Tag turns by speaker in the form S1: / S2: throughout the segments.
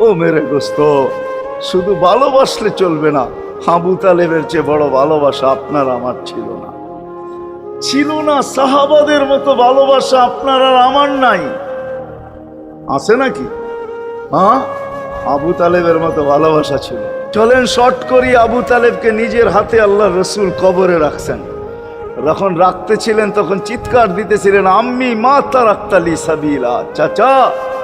S1: ও মেরে দোস্ত, শুধু ভালোবাসলে চলবে না হাবু তালেবের চেয়ে বড় ভালোবাসা আপনার আমার ছিল না। ছিল না সাহাবাদের মতো ভালোবাসা আপনার আর আমার নাই। আছে নাকি? হ্যাঁ? আবু তালেবের মতো ভালোবাসা ছিল। চলেন শর্ট করি, আবু তালেবকে নিজের হাতে আল্লাহ রসুল কবরে রাখছেন। যখন রাখতেছিলেন, তখন চিৎকার দিতেছিলেন, আম্মি মাতা রাখতালি সাবিলা, চাচা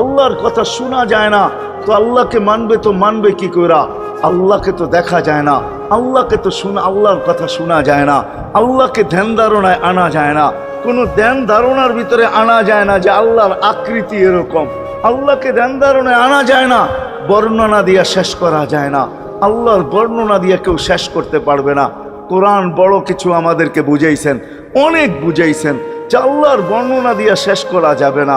S1: আল্লাহর কথা শোনা যায় না। তো আল্লাহকে মানবে, তো মানবে কি করা আল্লাহকে তো দেখা যায় না। আল্লাহকে তো শোনা, আল্লাহর কথা শোনা যায় না। আল্লাহকে ধ্যান ধারণায় আনা যায় না। কোনো ধ্যান ধারণার ভিতরে আনা যায় না যে আল্লাহর আকৃতি এরকম। আল্লাহকে ধ্যান ধারণায় আনা যায় না, বর্ণনা দিয়া শেষ করা যায় না। আল্লাহর বর্ণনা দিয়ে কেউ শেষ করতে পারবে না। কোরআন বড় কিছু আমাদেরকে বুঝাইছেন, অনেক বুঝাইছেন যে আল্লাহর বর্ণনা দিয়ে শেষ করা যাবে না।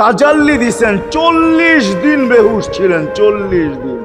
S1: তাজাল্লি দিছেন চল্লিশ দিন বেহুশ ছিলেন চল্লিশ দিন।